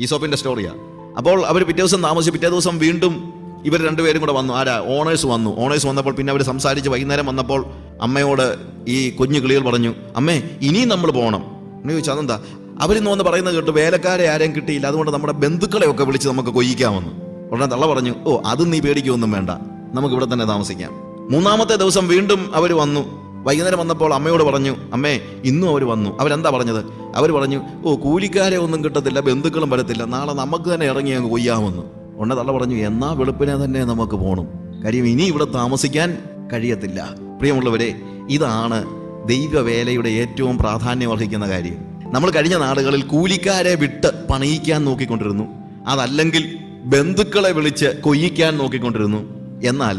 ഈസോപ്പിന്റെ സ്റ്റോറിയാണ് അപ്പോൾ അവർ പിറ്റേ ദിവസം താമസിച്ച് പിറ്റേ ദിവസം വീണ്ടും ഇവർ രണ്ടുപേരും കൂടെ വന്നു. ആരാ? ഓണേഴ്സ് വന്നു. ഓണേഴ്സ് വന്നപ്പോൾ പിന്നെ അവർ സംസാരിച്ച് വൈകുന്നേരം വന്നപ്പോൾ അമ്മയോട് ഈ കുഞ്ഞു കിളികൾ പറഞ്ഞു അമ്മേ ഇനിയും നമ്മൾ പോകണം എന്ന് ചോദിച്ചാൽ അതെന്താ? അവരിന്ന് വന്ന് പറയുന്നത് കേട്ടു വേലക്കാരെ ആരെയും കിട്ടിയില്ല. അതുകൊണ്ട് നമ്മുടെ ബന്ധുക്കളെയൊക്കെ വിളിച്ച് നമുക്ക് കൊയ്യിക്കാമെന്ന്. ഉടനെ തള്ള പറഞ്ഞു ഓ അത് നീ പേടിക്കൊന്നും വേണ്ട. നമുക്ക് ഇവിടെ തന്നെ താമസിക്കാം. മൂന്നാമത്തെ ദിവസം വീണ്ടും അവർ വന്നു. വൈകുന്നേരം വന്നപ്പോൾ അമ്മയോട് പറഞ്ഞു അമ്മേ ഇന്നും അവർ വന്നു. അവരെന്താ പറഞ്ഞത്? അവർ പറഞ്ഞു ഓ കൂലിക്കാരെ ഒന്നും കിട്ടത്തില്ല ബന്ധുക്കളും വരത്തില്ല. നാളെ നമുക്ക് തന്നെ ഇറങ്ങി അങ്ങ് കൊയ്യാമെന്ന്. ഉടനെ തള്ള പറഞ്ഞു എന്നാ വെളുപ്പിനെ തന്നെ നമുക്ക് പോകണം കാര്യം ഇനി ഇവിടെ താമസിക്കാൻ കഴിയത്തില്ല. പ്രിയമുള്ളവരെ ഇതാണ് ദൈവവേലയുടെ ഏറ്റവും പ്രാധാന്യം അർഹിക്കുന്ന കാര്യം. നമ്മൾ കഴിഞ്ഞ നാടുകളിൽ കൂലിക്കാരെ വിട്ട് പണിയിക്കാൻ നോക്കിക്കൊണ്ടിരുന്നു. അതല്ലെങ്കിൽ ബന്ധുക്കളെ വിളിച്ച് കൊയ്യിക്കാൻ നോക്കിക്കൊണ്ടിരുന്നു. എന്നാൽ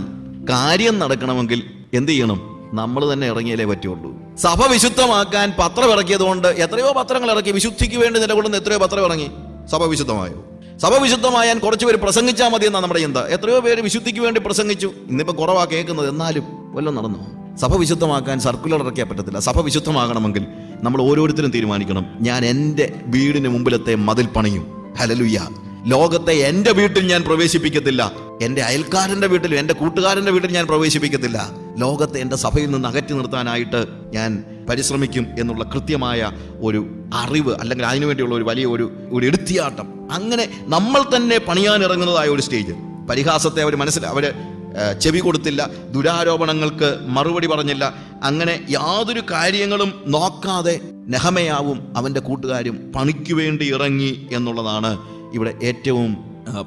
കാര്യം നടക്കണമെങ്കിൽ എന്ത് ചെയ്യണം? നമ്മൾ തന്നെ ഇറങ്ങിയാലേ പറ്റുള്ളൂ. സഭ വിശുദ്ധമാക്കാൻ പത്രം ഇറക്കിയത് കൊണ്ട് എത്രയോ പത്രങ്ങൾ ഇറക്കി. വിശുദ്ധിക്ക് വേണ്ടി നിലകൊള്ളുന്ന എത്രയോ പത്രം ഇറങ്ങി. സഭ വിശുദ്ധമായോ? സഭ വിശുദ്ധമായാൽ കുറച്ച് പേര് പ്രസംഗിച്ചാൽ മതി എന്നാണ് നമ്മുടെ ചിന്ത. എത്രയോ പേര് വിശുദ്ധിക്ക് വേണ്ടി പ്രസംഗിച്ചു. ഇന്നിപ്പോ കുറവാ കേൾക്കുന്നത്. എന്നാലും വല്ലതും നടന്നു? സഭ വിശുദ്ധമാക്കാൻ സർക്കുലർ ഇറക്കിയാൽ പറ്റത്തില്ല. സഭ വിശുദ്ധമാകണമെങ്കിൽ നമ്മൾ ഓരോരുത്തരും തീരുമാനിക്കണം. ഞാൻ എന്റെ വീടിന് മുമ്പിലത്തെ മതിൽ പണിയും. ഹലലുയ്യ ലോകത്തെ എന്റെ വീട്ടിൽ ഞാൻ പ്രവേശിപ്പിക്കത്തില്ല. എന്റെ അയൽക്കാരന്റെ വീട്ടിലും എന്റെ കൂട്ടുകാരന്റെ വീട്ടിൽ ഞാൻ പ്രവേശിപ്പിക്കത്തില്ല. ലോകത്തെ എന്റെ സഭയിൽ നിന്ന് അകറ്റി നിർത്താനായിട്ട് ഞാൻ പരിശ്രമിക്കും എന്നുള്ള കൃത്യമായ ഒരു അറിവ് അല്ലെങ്കിൽ അതിനുവേണ്ടിയുള്ള ഒരു വലിയ ഒരു ഒരു എടുത്തിയാട്ടം. അങ്ങനെ നമ്മൾ തന്നെ പണിയാനിറങ്ങുന്നതായ ഒരു സ്റ്റേജ് പരിഹാസത്തെ അവർ മനസ്സിൽ അവർ ചെവി കൊടുത്തില്ല ദുരാരോപണങ്ങൾക്ക് മറുപടി പറഞ്ഞില്ല. അങ്ങനെ യാതൊരു കാര്യങ്ങളും നോക്കാതെ നെഹമയാവും അവന്റെ കൂട്ടുകാരും പണിക്ക് വേണ്ടി ഇറങ്ങി എന്നുള്ളതാണ് ഇവിടെ ഏറ്റവും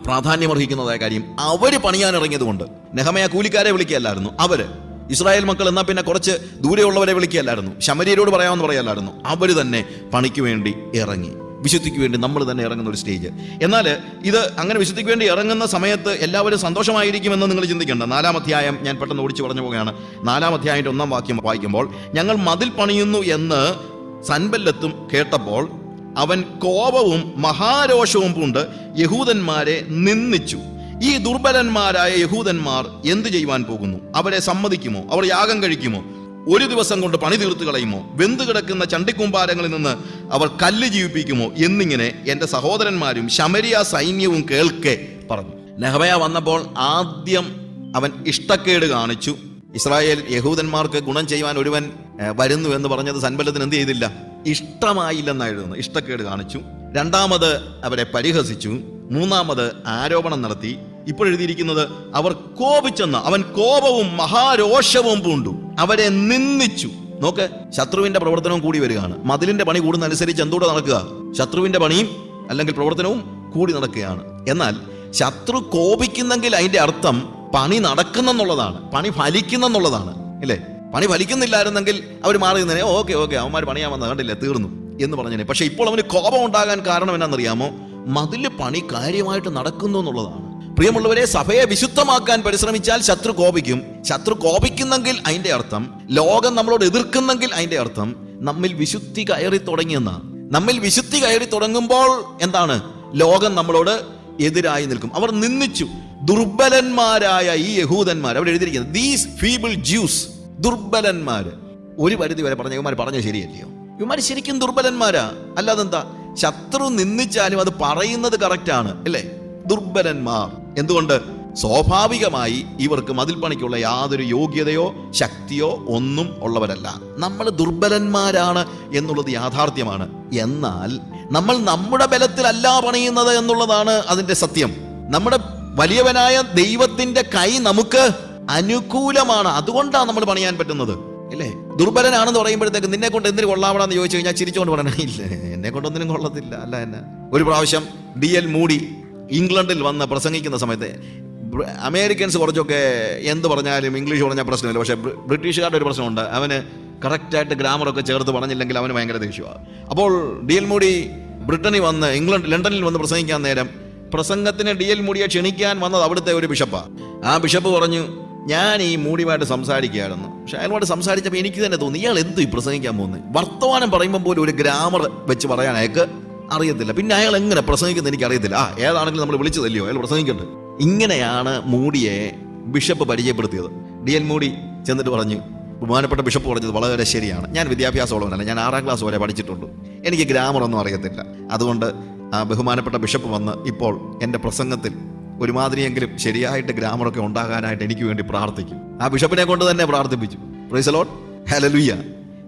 പ്രാധാന്യമർഹിക്കുന്നതായ കാര്യം. അവർ പണിയാൻ ഇറങ്ങിയത് കൊണ്ട് നെഹമയ കൂലിക്കാരെ വിളിക്കുകയല്ലായിരുന്നു. അവർ ഇസ്രായേൽ മക്കൾ എന്നാൽ പിന്നെ കുറച്ച് ദൂരെയുള്ളവരെ വിളിക്കുകയല്ലായിരുന്നു. ശമരിയരോട് പറയാമെന്ന് പറയാമല്ലായിരുന്നു അവർ തന്നെ പണിക്ക് വേണ്ടി ഇറങ്ങി. വിശുദ്ധിക്ക് വേണ്ടി നമ്മൾ തന്നെ ഇറങ്ങുന്ന ഒരു സ്റ്റേജ് എന്നാൽ ഇത് അങ്ങനെ വിശുദ്ധിക്ക് വേണ്ടി ഇറങ്ങുന്ന സമയത്ത് എല്ലാവരും സന്തോഷമായിരിക്കുമെന്ന് നിങ്ങൾ ചിന്തിക്കേണ്ട. നാലാം അധ്യായം ഞാൻ പെട്ടെന്ന് ഓടിച്ചു പറഞ്ഞു പോവുകയാണ്. നാലാം അധ്യായന്റെ ഒന്നാം വാക്യം വായിക്കുമ്പോൾ ഞങ്ങൾ മതിൽ പണിയുന്നു എന്ന് സൻബല്ലത്തും കേട്ടപ്പോൾ അവൻ കോപവും മഹാരോഷവും പൂണ്ട് യഹൂദന്മാരെ നിന്ദിച്ചു. ഈ ദുർബലന്മാരായ യഹൂദന്മാർ എന്തു ചെയ്യുവാൻ പോകുന്നു? അവരെ സമ്മതിക്കുമോ? അവർ യാഗം കഴിക്കുമോ? ഒരു ദിവസം കൊണ്ട് പണി തീർത്തു കളയുമോ? വെന്തു കിടക്കുന്ന ചണ്ടിക്കൂമ്പാരങ്ങളിൽ നിന്ന് അവർ കല്ല് ജീവിപ്പിക്കുമോ? എന്നിങ്ങനെ എന്റെ സഹോദരന്മാരും ശമരിയ സൈന്യവും കേൾക്കെ പറഞ്ഞു. നെഹബയ വന്നപ്പോൾ ആദ്യം അവൻ ഇഷ്ടക്കേട് കാണിച്ചു. ഇസ്രായേൽ യഹൂദന്മാർക്ക് ഗുണം ചെയ്യുവാൻ ഒരുവൻ വരുന്നു എന്ന് പറഞ്ഞത് സൻബലത്തിന് എന്ത് ചെയ്തില്ല? ഇഷ്ടമായില്ലെന്നായിരുന്നു. ഇഷ്ടക്കേട് കാണിച്ചു. രണ്ടാമത് അവരെ പരിഹസിച്ചു. മൂന്നാമത് ആരോപണം നടത്തി. ഇപ്പോൾ എഴുതിയിരിക്കുന്നത് അവർ കോപിച്ചെന്ന് അവൻ കോപവും മഹാരോഷവും പൂണ്ടു. അവരെ നിന്ദിച്ചു. നോക്ക് ശത്രുവിന്റെ പ്രവർത്തനവും കൂടി വരികയാണ്. മതിലിന്റെ പണി കൂടുന്നതനുസരിച്ച് എന്തൂടെ നടക്കുക? ശത്രുവിന്റെ പണിയും അല്ലെങ്കിൽ പ്രവർത്തനവും കൂടി നടക്കുകയാണ്. എന്നാൽ ശത്രു കോപിക്കുന്നെങ്കിൽ അതിന്റെ അർത്ഥം പണി നടക്കുന്നെന്നുള്ളതാണ്. പണി ഫലിക്കുന്നെന്നുള്ളതാണ്. അല്ലേ പണി ഫലിക്കുന്നില്ലായിരുന്നെങ്കിൽ അവർ മാറി നിന്നേ ഓക്കെ ഓക്കെ അവന്മാർ പണിയാൻ വന്ന കണ്ടില്ലേ തീർന്നു എന്ന് പറഞ്ഞേ പക്ഷെ ഇപ്പോൾ അവന് കോപം ഉണ്ടാകാൻ കാരണം എന്നാണെന്നറിയാമോ? മതിൽ പണി കാര്യമായിട്ട് നടക്കുന്നു എന്നുള്ളതാണ്. പ്രിയമുള്ളവരെ സഭയെ വിശുദ്ധമാക്കാൻ പരിശ്രമിച്ചാൽ ശത്രു കോപിക്കും. ശത്രു കോപിക്കുന്നെങ്കിൽ അതിന്റെ അർത്ഥം ലോകം നമ്മളോട് എതിർക്കുന്നെങ്കിൽ അതിന്റെ അർത്ഥം നമ്മിൽ വിശുദ്ധി കയറി തുടങ്ങിയെന്നാണ് നമ്മിൽ വിശുദ്ധി കയറി തുടങ്ങുമ്പോൾ എന്താണ്? ലോകം നമ്മളോട് എതിരായി നിൽക്കും. അവർ നിന്ദിച്ചു. ദുർബലന്മാരായ ഈ യഹൂദന്മാർ അവർ എഴുതിയിരിക്കുന്നത് ദീസ് ഫീബിൾ ജ്യൂസ് ദുർബലന്മാര്. ഒരു പരിധി വരെ പറഞ്ഞ ഇവന്മാർ പറഞ്ഞ ശരിയല്ലയോ? ഇവന്മാർ ശരിക്കും ദുർബലന്മാരാ. അല്ലാതെ എന്താ ശത്രു നിന്ദിച്ചാലും അത് പറയുന്നത് കറക്റ്റാണ് അല്ലേ? ദുർബലന്മാർ. എന്തുകൊണ്ട്? സ്വാഭാവികമായി ഇവർക്ക് മതിൽ പണിക്കുള്ള യാതൊരു യോഗ്യതയോ ശക്തിയോ ഒന്നും ഉള്ളവരല്ല. നമ്മൾ ദുർബലന്മാരാണ് എന്നുള്ളത് യാഥാർത്ഥ്യമാണ്. എന്നാൽ നമ്മൾ നമ്മുടെ ബലത്തിലല്ല പണിയുന്നത് എന്നുള്ളതാണ് അതിന്റെ സത്യം. നമ്മുടെ വലിയവനായ ദൈവത്തിന്റെ കൈ നമുക്ക് അനുകൂലമാണ്. അതുകൊണ്ടാണ് നമ്മൾ പണിയാൻ പറ്റുന്നത്. അല്ലേ? ദുർബലനാണെന്ന് പറയുമ്പോഴത്തേക്ക് നിന്നെ കൊണ്ട് എന്തിനു കൊള്ളാവണമെന്ന് ചോദിച്ചു കഴിഞ്ഞാൽ ചിരിച്ചുകൊണ്ട് പറയണേ. ഇല്ല. എന്നെ കൊണ്ടൊന്നിനും കൊള്ളത്തില്ല. അല്ല എന്നെ. ഒരു പ്രാവശ്യം ഡി എൽ മൂടി ഇംഗ്ലണ്ടിൽ വന്ന് പ്രസംഗിക്കുന്ന സമയത്ത് അമേരിക്കൻസ് കുറച്ചൊക്കെ എന്ത് പറഞ്ഞാലും ഇംഗ്ലീഷ് പറഞ്ഞാൽ പ്രശ്നമില്ല. പക്ഷേ ബ്രി- ബ്രിട്ടീഷുകാരുടെ ഒരു പ്രശ്നമുണ്ട്. അവന് കറക്റ്റായിട്ട് ഗ്രാമറൊക്കെ ചേർത്ത് പറഞ്ഞില്ലെങ്കിൽ അവന് ഭയങ്കര ദേഷ്യമാണ്. അപ്പോൾ ഡി എൽ മൂടി ബ്രിട്ടനിൽ വന്ന് ഇംഗ്ലണ്ട് ലണ്ടനിൽ വന്ന് പ്രസംഗിക്കാൻ നേരം പ്രസംഗത്തിന് ഡി എൽ മൂടിയെ ക്ഷണിക്കാൻ വന്നത് അവിടുത്തെ ഒരു ബിഷപ്പാണ് ആ ബിഷപ്പ് പറഞ്ഞു ഞാൻ ഈ മൂടിയുമായിട്ട് സംസാരിക്കുകയായിരുന്നു. പക്ഷെ അയാളുമായിട്ട് സംസാരിച്ചപ്പോൾ എനിക്ക് തന്നെ തോന്നി ഇയാൾ എന്തു പ്രസംഗിക്കാൻ പോകുന്നത് വർത്തമാനം പറയുമ്പോൾ പോലും ഒരു ഗ്രാമർ വെച്ച് പറയാൻ അയാൾക്ക് അറിയത്തില്ല. പിന്നെ അയാൾ എങ്ങനെ പ്രസംഗിക്കുന്നത് എനിക്ക് അറിയത്തില്ല. ആ ഏതാണെങ്കിലും നമ്മൾ വിളിച്ചതല്ലയോ? അയാൾ പ്രസംഗിക്കുന്നുണ്ട് ഇങ്ങനെയാണ് മൂടിയെ ബിഷപ്പ് പരിചയപ്പെടുത്തിയത്. ഡി എൻ മൂടി ചെന്നിട്ട് പറഞ്ഞു ബഹുമാനപ്പെട്ട ബിഷപ്പ് പറഞ്ഞത് വളരെ ശരിയാണ്. ഞാൻ വിദ്യാഭ്യാസമുള്ളവനല്ല. ഞാൻ ആറാം ക്ലാസ് വരെ പഠിച്ചിട്ടുള്ളൂ എനിക്ക് ഗ്രാമർ ഒന്നും അറിയത്തില്ല. അതുകൊണ്ട് ബഹുമാനപ്പെട്ട ബിഷപ്പ് വന്ന് ഇപ്പോൾ എന്റെ പ്രസംഗത്തിൽ ഒരുമാതിരിയെങ്കിലും ശരിയായിട്ട് ഗ്രാമറൊക്കെ ഉണ്ടാകാനായിട്ട് എനിക്ക് വേണ്ടി പ്രാർത്ഥിക്കും. ആ ബിഷപ്പിനെ കൊണ്ട് തന്നെ പ്രാർത്ഥിപ്പിച്ചു. പ്രൈസലോട്ട് ഹലലുയ്യ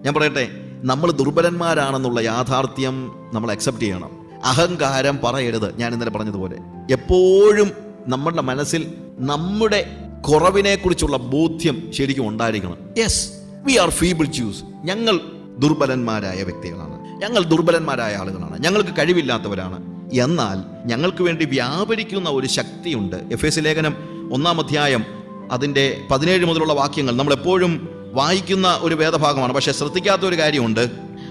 ഞാൻ പറയട്ടെ നമ്മൾ ദുർബലന്മാരാണെന്നുള്ള യാഥാർത്ഥ്യം നമ്മൾ അക്സെപ്റ്റ് ചെയ്യണം. അഹങ്കാരം പറയരുത്. ഞാൻ ഇന്നലെ പറഞ്ഞതുപോലെ എപ്പോഴും നമ്മുടെ മനസ്സിൽ നമ്മുടെ കുറവിനെ കുറിച്ചുള്ള ബോധ്യം ശരിക്കും ഉണ്ടായിരിക്കണം. Yes we are feeble choose ഞങ്ങൾ ദുർബലന്മാരായ വ്യക്തികളാണ്. ഞങ്ങൾ ദുർബലന്മാരായ ആളുകളാണ്. ഞങ്ങൾക്ക് കഴിവില്ലാത്തവരാണ്. എന്നാൽ ഞങ്ങൾക്ക് വേണ്ടി വ്യാപരിക്കുന്ന ഒരു ശക്തിയുണ്ട്. എഫ് എസ് ലേഖനം ഒന്നാം അധ്യായം അതിന്റെ പതിനേഴ് മുതലുള്ള വാക്യങ്ങൾ നമ്മൾ എപ്പോഴും വായിക്കുന്ന ഒരു വേദഭാഗമാണ്. പക്ഷേ ശ്രദ്ധിക്കാത്ത ഒരു കാര്യമുണ്ട്.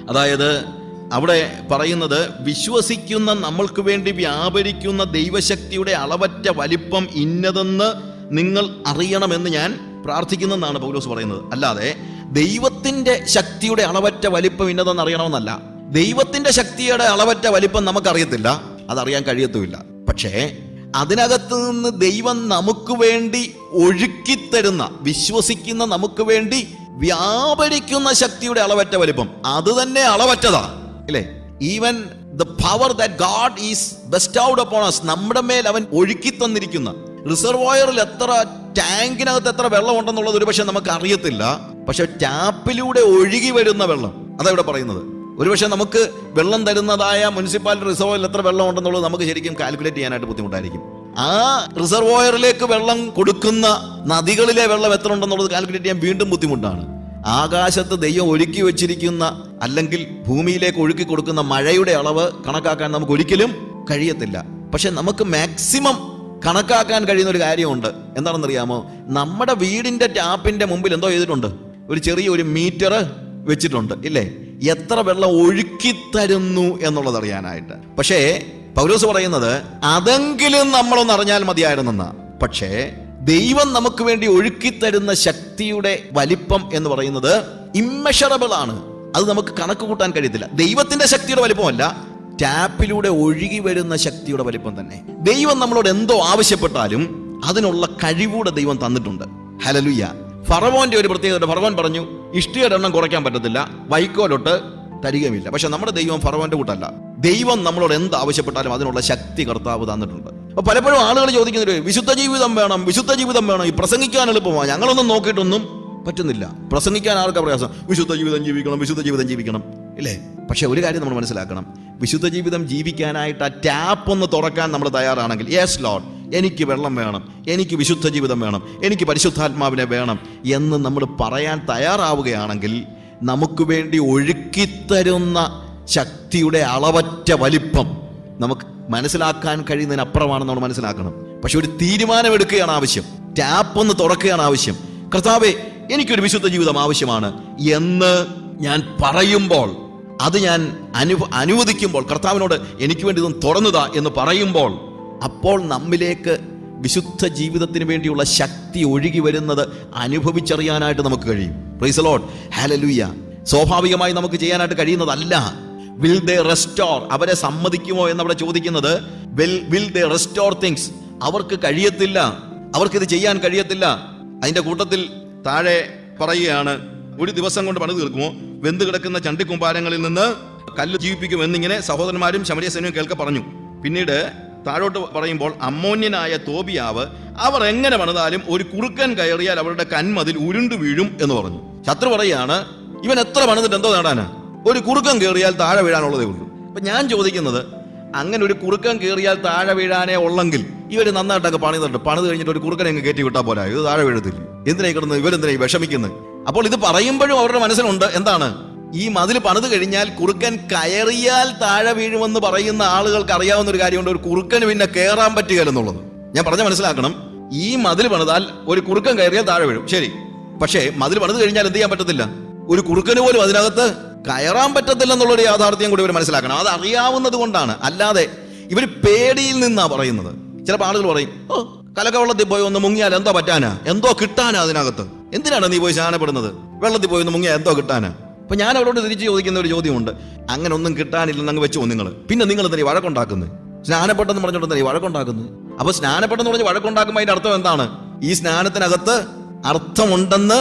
അതായത് അവിടെ പറയുന്നത് വിശ്വസിക്കുന്ന നമ്മൾക്ക് വേണ്ടി വ്യാപരിക്കുന്ന ദൈവശക്തിയുടെ അളവറ്റ വലിപ്പം ഇന്നതെന്ന് നിങ്ങൾ അറിയണമെന്ന് ഞാൻ പ്രാർത്ഥിക്കുന്നെന്നാണ് പൗലോസ് പറയുന്നത്. അല്ലാതെ ദൈവത്തിന്റെ ശക്തിയുടെ അളവറ്റ വലിപ്പം ഇന്നതെന്ന് അറിയണമെന്നല്ല. ദൈവത്തിന്റെ ശക്തിയുടെ അളവറ്റ വലിപ്പം നമുക്കറിയത്തില്ല. അതറിയാൻ കഴിയത്തുമില്ല. പക്ഷേ അതിനകത്ത് നിന്ന് ദൈവം നമുക്ക് വേണ്ടി ഒഴുക്കിത്തരുന്ന വിശ്വസിക്കുന്ന നമുക്ക് വേണ്ടി വ്യാപരിക്കുന്ന ശക്തിയുടെ അളവറ്റ വലിപ്പം. അത് തന്നെ അളവറ്റതാ. അല്ലേ even the power that God is out upon us നമ്മുടെ മേൽ അവൻ ഒഴുക്കി തന്നിരിക്കുന്ന. റിസർവോയറിൽ എത്ര ടാങ്കിനകത്ത് എത്ര വെള്ളം ഉണ്ടെന്നുള്ളത് ഒരു പക്ഷെ നമുക്ക് അറിയത്തില്ല പക്ഷെ ടാപ്പിലൂടെ ഒഴുകി വരുന്ന വെള്ളം. അതാ ഇവിടെ പറയുന്നത്. ഒരുപക്ഷെ നമുക്ക് വെള്ളം തരുന്നതായ മുനിസിപ്പാലിറ്റി റിസർവോയിൽ എത്ര വെള്ളം ഉണ്ടെന്നുള്ളത് നമുക്ക് ശരിക്കും കാൽക്കുലേറ്റ് ചെയ്യാനായിട്ട് ബുദ്ധിമുട്ടായിരിക്കും. ആ റിസർവോയറിലേക്ക് വെള്ളം കൊടുക്കുന്ന നദികളിലെ വെള്ളം എത്ര ഉണ്ടെന്നുള്ളത് കാൽക്കുലേറ്റ് ചെയ്യാൻ വീണ്ടും ബുദ്ധിമുട്ടാണ്. ആകാശത്ത് ദൈവം ഒരുക്കി വെച്ചിരിക്കുന്ന അല്ലെങ്കിൽ ഭൂമിയിലേക്ക് ഒഴുക്കി കൊടുക്കുന്ന മഴയുടെ അളവ് കണക്കാക്കാൻ നമുക്ക് ഒരിക്കലും കഴിയത്തില്ല. പക്ഷെ നമുക്ക് മാക്സിമം കണക്കാക്കാൻ കഴിയുന്ന ഒരു കാര്യമുണ്ട്. എന്താണെന്നറിയാമോ? നമ്മുടെ വീടിന്റെ ടാപ്പിന്റെ മുമ്പിൽ എന്തോ ചെയ്തിട്ടുണ്ട്. ഒരു ചെറിയ ഒരു മീറ്റർ വെച്ചിട്ടുണ്ട്. ഇല്ലേ? എത്ര വെള്ളം ഒഴുക്കി തരുന്നു എന്നുള്ളത് അറിയാനായിട്ട്. പക്ഷേ പൗലോസ് പറയുന്നത് അതെങ്കിലും നമ്മളൊന്ന് അറിഞ്ഞാൽ മതിയായിരുന്നെന്ന. പക്ഷേ ദൈവം നമുക്ക് വേണ്ടി ഒഴുക്കി തരുന്ന ശക്തിയുടെ വലിപ്പം എന്ന് പറയുന്നത് ഇമ്മഷറബിൾ ആണ്. അത് നമുക്ക് കണക്ക് കൂട്ടാൻ കഴിയത്തില്ല. ദൈവത്തിന്റെ ശക്തിയുടെ വലിപ്പമല്ല ടാപ്പിലൂടെ ഒഴുകി വരുന്ന ശക്തിയുടെ വലിപ്പം തന്നെ. ദൈവം നമ്മളോട് എന്തോ ആവശ്യപ്പെട്ടാലും അതിനുള്ള കഴിവൂടെ ദൈവം തന്നിട്ടുണ്ട്. ഹലലുയ്യ ഫറവോന്റെ ഒരു പ്രത്യേകത ഫറവോൻ പറഞ്ഞു ഇഷ്ടിയുടെ എണ്ണം കുറയ്ക്കാൻ പറ്റത്തില്ല വൈക്കോലൊട്ട് തരികയുമില്ല. പക്ഷെ നമ്മുടെ ദൈവം ഫറവന്റെ കൂട്ടല്ല. ദൈവം നമ്മളോട് എന്ത് ആവശ്യപ്പെട്ടാലും അതിനുള്ള ശക്തി കർത്താവ് തന്നിട്ടുണ്ട്. അപ്പൊ പലപ്പോഴും ആളുകൾ ചോദിക്കുന്നത് വിശുദ്ധ ജീവിതം വേണം വിശുദ്ധ ജീവിതം വേണം ഈ പ്രസംഗിക്കാൻ എളുപ്പമാണ്. ഞങ്ങളൊന്നും നോക്കിയിട്ടൊന്നും പറ്റുന്നില്ല. പ്രസംഗിക്കാൻ ആർക്കാ പ്രയാസം? വിശുദ്ധ ജീവിതം ജീവിക്കണം വിശുദ്ധ ജീവിതം ജീവിക്കണം. ഇല്ലേ? പക്ഷെ ഒരു കാര്യം നമ്മൾ മനസ്സിലാക്കണം. വിശുദ്ധ ജീവിതം ജീവിക്കാനായിട്ട് ആ ടാപ്പ് ഒന്ന് തുറക്കാൻ നമ്മൾ തയ്യാറാണെങ്കിൽ യെസ് ലോഡ് എനിക്ക് വെള്ളം വേണം എനിക്ക് വിശുദ്ധ ജീവിതം വേണം എനിക്ക് പരിശുദ്ധാത്മാവിനെ വേണം എന്ന് നമ്മൾ പറയാൻ തയ്യാറാവുകയാണെങ്കിൽ നമുക്ക് വേണ്ടി ഒഴുക്കിത്തരുന്ന ശക്തിയുടെ അളവറ്റ വലിപ്പം നമുക്ക് മനസ്സിലാക്കാൻ കഴിയുന്നതിനപ്പുറമാണെന്ന് നമ്മൾ മനസ്സിലാക്കണം. പക്ഷെ ഒരു തീരുമാനമെടുക്കുകയാണ് ആവശ്യം. ടാപ്പ് ഒന്ന് തുറക്കുകയാണ് ആവശ്യം. കർത്താവെ എനിക്കൊരു വിശുദ്ധ ജീവിതം ആവശ്യമാണ് എന്ന് ഞാൻ പറയുമ്പോൾ അത് ഞാൻ അനു അനുവദിക്കുമ്പോൾ കർത്താവിനോട് എനിക്ക് വേണ്ടി ഇതൊന്ന് തുറന്നുതാ എന്ന് പറയുമ്പോൾ അപ്പോൾ നമ്മിലേക്ക് വിശുദ്ധ ജീവിതത്തിന് വേണ്ടിയുള്ള ശക്തി ഒഴുകി വരുന്നത് അനുഭവിച്ചറിയാനായിട്ട് നമുക്ക് കഴിയും. പ്രൈസ് ലോഡ് ഹാലലുയ്യ സ്വാഭാവികമായി നമുക്ക് ചെയ്യാനായിട്ട് കഴിയുന്നതല്ല. വിൽ ദേ റെസ്റ്റോർ അവരെ സമ്മതിക്കുമോ എന്ന് അവിടെ ചോദിക്കുന്നത് will will they restore things അവർക്ക് കഴിയത്തില്ല. അവർക്കിത് ചെയ്യാൻ കഴിയത്തില്ല. അതിന്റെ കൂട്ടത്തിൽ താഴെ പറയുകയാണ് ഒരു ദിവസം കൊണ്ട് പണിത് തീർക്കുമോ? വെന്ത് കിടക്കുന്ന ചണ്ടിക്കുമ്പാരങ്ങളിൽ നിന്ന് കല്ല് ജീവിപ്പിക്കും എന്നിങ്ങനെ സഹോദരന്മാരും ശമരിയസേനയും കേൾക്കെ പറഞ്ഞു. പിന്നീട് താഴോട്ട് പറയുമ്പോൾ അമ്മോന്യനായ തോബിയാവ് അവർ എങ്ങനെ പണിതാലും ഒരു കുറുക്കൻ കയറിയാൽ അവരുടെ കന്മതിൽ ഉരുണ്ടു വീഴും എന്ന് പറഞ്ഞു. ശത്രു പറയാണ് ഇവൻ എത്ര പണിതിട്ട് എന്തോ നേടാനാ? ഒരു കുറുക്കൻ കയറിയാൽ താഴെ വീഴാനുള്ളതേ ഉള്ളൂ. അപ്പൊ ഞാൻ ചോദിക്കുന്നത് അങ്ങനെ ഒരു കുറുക്കൻ കയറിയാൽ താഴെ വീഴാനേ ഉള്ളെങ്കിൽ ഇവർ നന്നായിട്ടൊക്കെ പണിതുണ്ട് പണിത് കഴിഞ്ഞിട്ട് ഒരു കുറുക്കനെ അങ്ങ് കയറ്റി വിട്ടാൽ പോരാ? ഇത് താഴെ വീഴത്തില്ല? എന്തിനായി കിടന്ന്? ഇവരെന്തിനായി വിഷമിക്കുന്നത് അപ്പോൾ ഇത് പറയുമ്പോഴും അവരുടെ മനസ്സിലുണ്ട്. എന്താണ്? ഈ മതിൽ പണിത് കഴിഞ്ഞാൽ കുറുക്കൻ കയറിയാൽ താഴെ വീഴുമെന്ന് പറയുന്ന ആളുകൾക്ക് അറിയാവുന്ന ഒരു കാര്യമുണ്ട്. ഒരു കുറുക്കന് പിന്നെ കയറാൻ പറ്റുകയില്ല എന്നുള്ളത്. ഞാൻ പറഞ്ഞ മനസ്സിലാക്കണം. ഈ മതിൽ പണിതാൽ ഒരു കുറുക്കൻ കയറിയാൽ താഴെ വീഴും. ശരി. പക്ഷേ മതിൽ പണിത് കഴിഞ്ഞാൽ എന്ത് ചെയ്യാൻ പറ്റത്തില്ല? ഒരു കുറുക്കന് പോലും അതിനകത്ത് കയറാൻ പറ്റത്തില്ല എന്നുള്ളൊരു യാഥാർത്ഥ്യം കൂടി ഇവർ മനസ്സിലാക്കണം. അത് അറിയാവുന്നത് കൊണ്ടാണ്. അല്ലാതെ ഇവർ പേടിയിൽ നിന്നാണ് പറയുന്നത്. ചിലപ്പോൾ ആളുകൾ പറയും ഓ കലക്കവെള്ളത്തിൽ പോയി ഒന്ന് മുങ്ങിയാൽ എന്തോ പറ്റാനാ? എന്തോ കിട്ടാനാ അതിനകത്ത്? എന്തിനാണ് നീ പോയി ശാനപ്പെടുന്നത്? വെള്ളത്തിൽ പോയി ഒന്ന് മുങ്ങിയാൽ എന്തോ കിട്ടാനാ? അപ്പൊ ഞാൻ അവരോട് തിരിച്ച് ചോദിക്കുന്ന ഒരു ചോദ്യമുണ്ട്. അങ്ങനെ ഒന്നും കിട്ടാനില്ലെന്ന് അങ്ങ് വെച്ചോ നിങ്ങൾ പിന്നെ നിങ്ങൾ തന്നെ വഴക്കുണ്ടാക്കുന്നു സ്നാനപ്പെട്ടെന്ന് പറഞ്ഞിട്ട് തന്നെ വഴക്കുണ്ടാക്കുന്നു വഴക്കുണ്ടാക്കുന്നത്? അപ്പൊ സ്നാനപ്പെട്ടെന്ന് പറഞ്ഞ് വഴക്കുണ്ടാക്കുമ്പോൾ അതിന്റെ അർത്ഥം എന്താണ്? ഈ സ്നാനത്തിനകത്ത് അർത്ഥമുണ്ടെന്ന്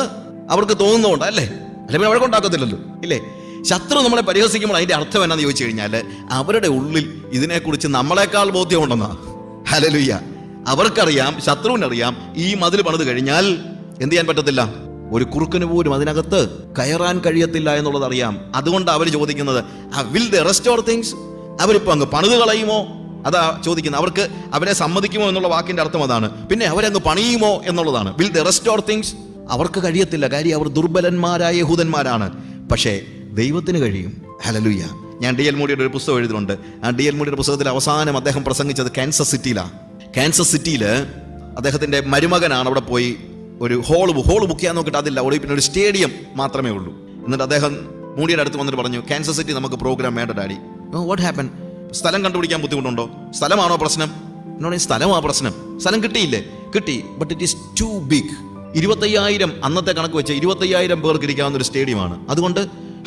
അവർക്ക് തോന്നുന്നുണ്ട് അല്ലേ? അല്ലെ പിന്നെ വഴക്കുണ്ടാക്കത്തില്ലല്ലോ ഇല്ലേ? ശത്രു നമ്മളെ പരിഹസിക്കുമ്പോൾ അതിന്റെ അർത്ഥം എന്നാന്ന് ചോദിച്ചു കഴിഞ്ഞാൽ അവരുടെ ഉള്ളിൽ ഇതിനെക്കുറിച്ച് നമ്മളെക്കാൾ ബോധ്യമുണ്ടെന്നാ. ഹലലുയ്യ അവർക്കറിയാം ശത്രുവിനറിയാം ഈ മതിൽ പണിത് കഴിഞ്ഞാൽ എന്ത് ചെയ്യാൻ പറ്റത്തില്ല? ഒരു കുറുക്കന് പോലും അതിനകത്ത് കയറാൻ കഴിയത്തില്ല എന്നുള്ളത് അറിയാം. അതുകൊണ്ട് അവർ ചോദിക്കുന്നത് വിൽ ദ റെസ്റ്റോർ തിങ്സ് അവരിപ്പോ അങ്ങ് പണിത് കളയുമോ? അതാ ചോദിക്കുന്നത്. അവർക്ക് അവരെ സമ്മതിക്കുമോ എന്നുള്ള വാക്കിന്റെ അർത്ഥം അതാണ്. പിന്നെ അവരങ്ങ് പണിയുമോ എന്നുള്ളതാണ്. വിൽ ദ റെസ്റ്റോർ തിങ്സ് അവർക്ക് കഴിയത്തില്ല. കാര്യം അവർ ദുർബലന്മാരായ യഹൂദന്മാരാണ്. പക്ഷേ ദൈവത്തിന് കഴിയും. ഹലലുയ്യ ഞാൻ ഡി എൽ മോഡിയുടെ ഒരു പുസ്തകം എഴുതിയിട്ടുണ്ട്. ആ ഡി എൽ മോഡിയുടെ പുസ്തകത്തിൽ അവസാനം അദ്ദേഹം പ്രസംഗിച്ചത് കാൻസർ സിറ്റിയിലാണ് കാൻസർ സിറ്റിയിൽ അദ്ദേഹത്തിന്റെ മരുമകനാണ് അവിടെ പോയി ഒരു ഹോൾ ഹോൾ ബുക്ക് ചെയ്യാൻ നോക്കിയിട്ട് അതില്ല. അവിടെ പിന്നെ ഒരു സ്റ്റേഡിയം മാത്രമേ ഉള്ളൂ. എന്നിട്ട് അദ്ദേഹം മൂടിയുടെ അടുത്ത് വന്നിട്ട് പറഞ്ഞു കാൻസർ സിറ്റി നമുക്ക് പ്രോഗ്രാം വേണ്ട ഡാഡി. വാട്ട് ഹാപ്പൻ സ്ഥലം കണ്ടുപിടിക്കാൻ ബുദ്ധിമുട്ടുണ്ടോ? സ്ഥലമാണോ പ്രശ്നം? എന്നോട് സ്ഥലമാ പ്രശ്നം. സ്ഥലം കിട്ടിയില്ലേ? കിട്ടി but it is too big ഇരുപത്തയ്യായിരം അന്നത്തെ കണക്ക് വെച്ച് ഇരുപത്തയ്യായിരം പേർക്ക് ഇരിക്കാവുന്ന ഒരു സ്റ്റേഡിയമാണ് അതുകൊണ്ട്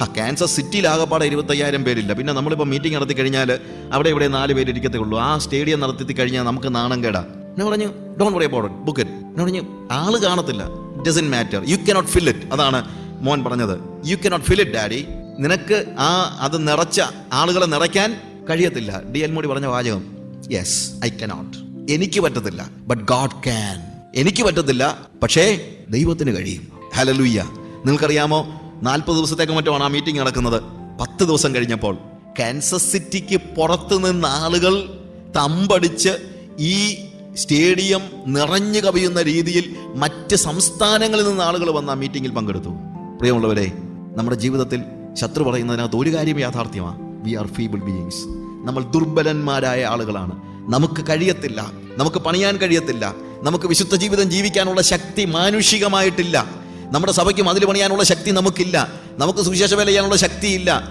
ആ ക്യാൻസർ സിറ്റിയിലാകപ്പാടെ ഇരുപത്തയ്യായിരം പേരില്ല. പിന്നെ നമ്മളിപ്പോൾ മീറ്റിംഗ് നടത്തി കഴിഞ്ഞാൽ അവിടെ ഇവിടെ നാല് പേര് ഇരിക്കത്തേ ഉള്ളൂ. ആ സ്റ്റേഡിയം നടത്തി കഴിഞ്ഞാൽ നമുക്ക് നാണം കേടാ. എന്നെ പറഞ്ഞു don't worry about book it എന്നെ പറഞ്ഞു ആൾ കാണത്തില്ല. Doesn't matter you cannot fill it അതാണ് മോൻ പറഞ്ഞത്. You cannot fill it daddy നിനക്ക് ആ അത് നിറച്ച ആളുകളെ നിറയ്ക്കാൻ കഴിയത്തില്ല. ഡി എൽ മോഡി പറഞ്ഞ വാചകം യെസ് ഐ കനോട്ട് എനിക്ക് പറ്റത്തില്ല. ബട്ട് ഗാഡ് ക്യാൻ എനിക്ക് പറ്റത്തില്ല. പക്ഷേ ദൈവത്തിന് കഴിയും. ഹലലുയ്യ നിങ്ങൾക്കറിയാമോ നാൽപ്പത് ദിവസത്തേക്ക് മറ്റുമാണ് ആ മീറ്റിംഗ് നടക്കുന്നത്. പത്ത് ദിവസം കഴിഞ്ഞപ്പോൾ കാൻസസ് സിറ്റിക്ക് പുറത്ത് നിന്ന് ആളുകൾ തമ്പടിച്ച് ഈ സ്റ്റേഡിയം നിറഞ്ഞു കവിയുന്ന രീതിയിൽ മറ്റ് സംസ്ഥാനങ്ങളിൽ നിന്ന് ആളുകൾ വന്ന ആ മീറ്റിംഗിൽ പങ്കെടുത്തു. പ്രിയമുള്ളവരെ നമ്മുടെ ജീവിതത്തിൽ ശത്രു പറയുന്നതിനകത്ത് ഒരു കാര്യം യാഥാർത്ഥ്യമാണ് വി ആർ ഫീബിൾ ബീയിങ്സ് നമ്മൾ ദുർബലന്മാരായ ആളുകളാണ്. നമുക്ക് കഴിയത്തില്ല. നമുക്ക് പണിയാൻ കഴിയത്തില്ല. നമുക്ക് വിശുദ്ധ ജീവിതം ജീവിക്കാനുള്ള ശക്തി മാനുഷികമായിട്ടില്ല. നമ്മുടെ സഭയ്ക്ക് മതിൽ പണിയാനുള്ള ശക്തി നമുക്കില്ല. നമുക്ക് സുവിശേഷ വേല ചെയ്യാനുള്ള ശക്തിയില്ല.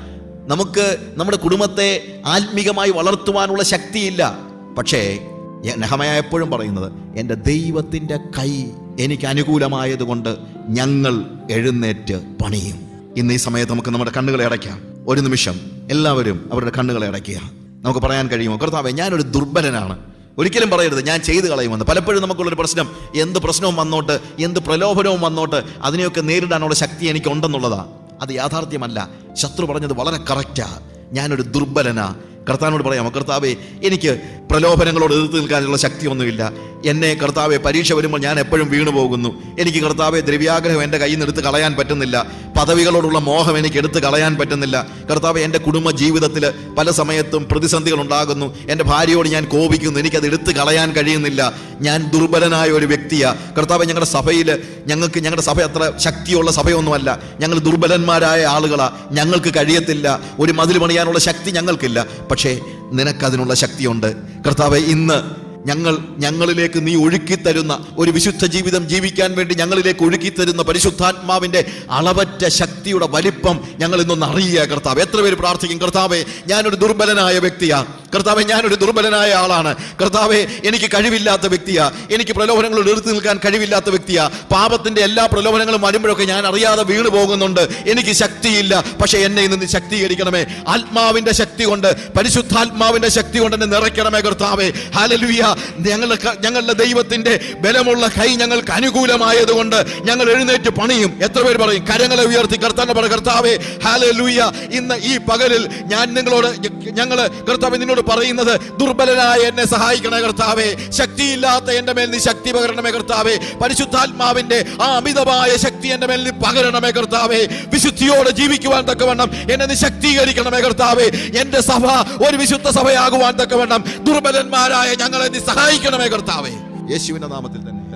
നമുക്ക് നമ്മുടെ കുടുംബത്തെ ആത്മീകമായി വളർത്തുവാനുള്ള ശക്തിയില്ല. പക്ഷേ നെഹമയ എപ്പോഴും പറയുന്നത് എന്റെ ദൈവത്തിന്റെ കൈ എനിക്ക് അനുകൂലമായതുകൊണ്ട് ഞങ്ങൾ എഴുന്നേറ്റ് പണിയും. ഇന്ന് ഈ സമയത്ത് നമുക്ക് നമ്മുടെ കണ്ണുകളെ അടയ്ക്കാം. ഒരു നിമിഷം. എല്ലാവരും അവരുടെ കണ്ണുകളെ അടയ്ക്കുക. നമുക്ക് പറയാൻ കഴിയുമോ? കർത്താവെ ഞാനൊരു ദുർബലനാണ്. ഒരിക്കലും പറയരുത് ഞാൻ ചെയ്തു കളയുമെന്ന്. പലപ്പോഴും നമുക്കുള്ളൊരു പ്രശ്നം എന്ത് പ്രശ്നവും വന്നോട്ട് എന്ത് പ്രലോഭനവും വന്നോട്ട് അതിനെയൊക്കെ നേരിടാനുള്ള ശക്തി എനിക്കുണ്ടെന്നുള്ളതാ. അത് യാഥാർത്ഥ്യമല്ല. ശത്രു പറഞ്ഞത് വളരെ കറക്റ്റാ ഞാനൊരു ദുർബലനാ. കർത്താവിനോട് പറയാമോ? കർത്താവേ എനിക്ക് പ്രലോഭനങ്ങളോട് എതിർത്ത് നിൽക്കാനുള്ള ശക്തിയൊന്നുമില്ല. എന്നെ കർത്താവെ പരീക്ഷ വരുമ്പോൾ ഞാൻ എപ്പോഴും വീണു പോകുന്നു. എനിക്ക് കർത്താവെ ദ്രവ്യാഗ്രഹം എന്റെ കയ്യിൽ നിന്ന് എടുത്ത് കളയാൻ പറ്റുന്നില്ല. പദവികളോടുള്ള മോഹം എനിക്ക് എടുത്ത് കളയാൻ പറ്റുന്നില്ല. കർത്താവെ എന്റെ കുടുംബ ജീവിതത്തിൽ പല സമയത്തും പ്രതിസന്ധികൾ ഉണ്ടാകുന്നു. എന്റെ ഭാര്യയോട് ഞാൻ കോപിക്കുന്നു. എനിക്കത് എടുത്ത് കളയാൻ കഴിയുന്നില്ല. ഞാൻ ദുർബലനായ ഒരു വ്യക്തിയാണ് കർത്താവ് ഞങ്ങളുടെ സഭയിൽ ഞങ്ങൾക്ക് ഞങ്ങളുടെ സഭ അത്ര ശക്തിയുള്ള സഭയൊന്നുമല്ല. ഞങ്ങൾ ദുർബലന്മാരായ ആളുകളാണ് ഞങ്ങൾക്ക് കഴിയത്തില്ല. ഒരു മതിൽ പണിയാനുള്ള ശക്തി ഞങ്ങൾക്കില്ല. പക്ഷേ നിനക്കതിനുള്ള ശക്തിയുണ്ട്. കർത്താവെ ഇന്ന് ഞങ്ങൾ ഞങ്ങളിലേക്ക് നീ ഒഴുക്കി തരുന്ന ഒരു വിശുദ്ധ ജീവിതം ജീവിക്കാൻ വേണ്ടി ഞങ്ങളിലേക്ക് ഒഴുക്കി തരുന്ന പരിശുദ്ധാത്മാവിന്റെ അളവറ്റ ശക്തിയുടെ വലിപ്പം ഞങ്ങൾ ഇന്നൊന്ന് അറിയുക കർത്താവ്. എത്ര പേര് പ്രാർത്ഥിക്കും? കർത്താവെ ഞാനൊരു ദുർബലനായ വ്യക്തിയാ. കർത്താവെ ഞാനൊരു ദുർബലനായ ആളാണ്. കർത്താവെ എനിക്ക് കഴിവില്ലാത്ത വ്യക്തിയാ. എനിക്ക് പ്രലോഭനങ്ങളോട് എടുത്തു നിൽക്കാൻ കഴിവില്ലാത്ത വ്യക്തിയാ. പാപത്തിന്റെ എല്ലാ പ്രലോഭനങ്ങളും വരുമ്പോഴൊക്കെ ഞാൻ അറിയാതെ വീണു പോകുന്നുണ്ട്. എനിക്ക് ശക്തിയില്ല. പക്ഷേ എന്നെ ഇന്ന് ശക്തീകരിക്കണമേ. ആത്മാവിന്റെ ശക്തി കൊണ്ട് പരിശുദ്ധാത്മാവിന്റെ ശക്തി കൊണ്ട് എന്നെ നിറയ്ക്കണമേ കർത്താവെ. ഹാലലുയ ഞങ്ങളുടെ ഞങ്ങളുടെ ദൈവത്തിന്റെ ബലമുള്ള കൈ ഞങ്ങൾക്ക് അനുകൂലമായതുകൊണ്ട് ഞങ്ങൾ എഴുന്നേറ്റ് പണിയും. എത്ര പേര് പറയും? കരങ്ങളെ ഉയർത്തി കർത്താൻ പറ കർത്താവേ ഹാലേ ലൂയ ഇന്ന് ഈ പകലിൽ ഞാൻ നിങ്ങളോട് ഞങ്ങൾ കർത്താവ് നിന്നോട് പറയുന്നത് ദുർബലനായ എന്നെ സഹായിക്കണേ കർത്താവേ. ശക്തിയില്ലാത്ത എന്റെ മേൽ നീ ശക്തി പകരണമേ കർത്താവേ. പരിശുദ്ധാത്മാവിന്റെ ആ അമിതമായ ശക്തി എന്റെ മേൽ നീ പകരണമേ കർത്താവേ. വിശുദ്ധിയോടെ ജീവിക്കുവാൻ തക്കവണ്ണം എന്നെ നീ ശക്തീകരിക്കണമേ കർത്താവേ. എന്റെ സഭ ഒരു വിശുദ്ധ സഭയാകുവാൻ തക്കവണ്ണം ദുർബലന്മാരായ ഞങ്ങളെ സഹായിക്കണമേ കർത്താവേ. യേശുവിന്റെ നാമത്തിൽ തന്നെ.